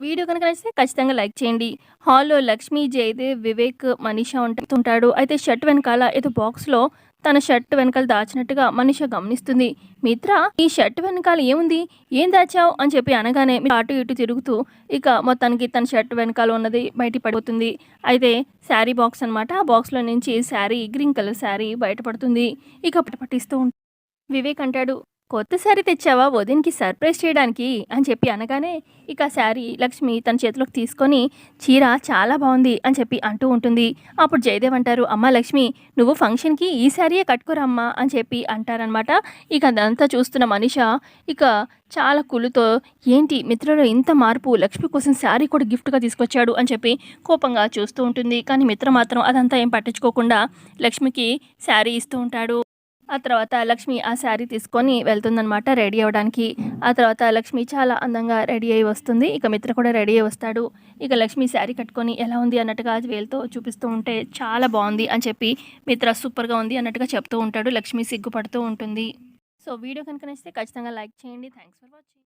Video కనుక నచ్చితే ఖచ్చితంగా లైక్ చేయండి. హాల్లో లక్ష్మీ జయదేవ్ వివేక్ మనీషా ఉంటుంటాడు. అయితే షర్ట్ వెనకాల ఏదో బాక్స్లో తన షర్ట్ వెనకాల దాచినట్టుగా మనీషా గమనిస్తుంది. మిత్ర ఈ షర్ట్ వెనకాల ఏముంది? ఏం దాచావు? అని చెప్పి అనగానే అటు ఇటు తిరుగుతూ ఇక మొత్తానికి తన షర్ట్ వెనకాల ఉన్నది బయట పడిపోతుంది అయితే శారీ బాక్స్ అన్నమాట. ఆ బాక్స్లో నుంచి శారీ గ్రీన్ కలర్ శారీ బయటపడుతుంది. ఇక పట్టిస్తూ ఉంటుంది వివేక్ అంటాడు కొత్త శారీ తెచ్చావా? వదిన్కి సర్ప్రైజ్ చేయడానికి అని చెప్పి అనగానే ఇక శారీ లక్ష్మి తన చేతిలోకి తీసుకొని చీర చాలా బాగుంది అని చెప్పి అంటూ ఉంటుంది. అప్పుడు జయదేవ్ అంటారు అమ్మ లక్ష్మి నువ్వు ఫంక్షన్కి ఈ శారీయే కట్టుకోరమ్మా అని చెప్పి అంటారనమాట ఇక అదంతా చూస్తున్న మనిష ఇక చాలా కులుతో ఏంటి మిత్రలో ఇంత మార్పు లక్ష్మి కోసం శారీ కూడా గిఫ్ట్గా తీసుకొచ్చాడు అని చెప్పి కోపంగా చూస్తూ ఉంటుంది. కానీ మిత్ర మాత్రం అదంతా ఏం పట్టించుకోకుండా లక్ష్మికి శారీ ఇస్తూ ఉంటాడు. ఆ తర్వాత లక్ష్మి ఆ శారీ తీసుకొని వెళ్తుందనమాట రెడీ అవ్వడానికి. ఆ తర్వాత లక్ష్మి చాలా అందంగా రెడీ అయ్యి వస్తుంది. ఇక మిత్ర కూడా రెడీ అయ్యి వస్తాడు. ఇక లక్ష్మి శారీ కట్టుకొని ఎలా ఉంది అన్నట్టుగా వేలుతో చూపిస్తూ ఉంటే చాలా బాగుంది అని చెప్పి మిత్ర సూపర్గా ఉంది అన్నట్టుగా చెప్తూ ఉంటాడు. లక్ష్మి సిగ్గుపడుతూ ఉంటుంది. సో వీడియో కనుక నచ్చితే ఖచ్చితంగా లైక్ చేయండి. Thanks for watching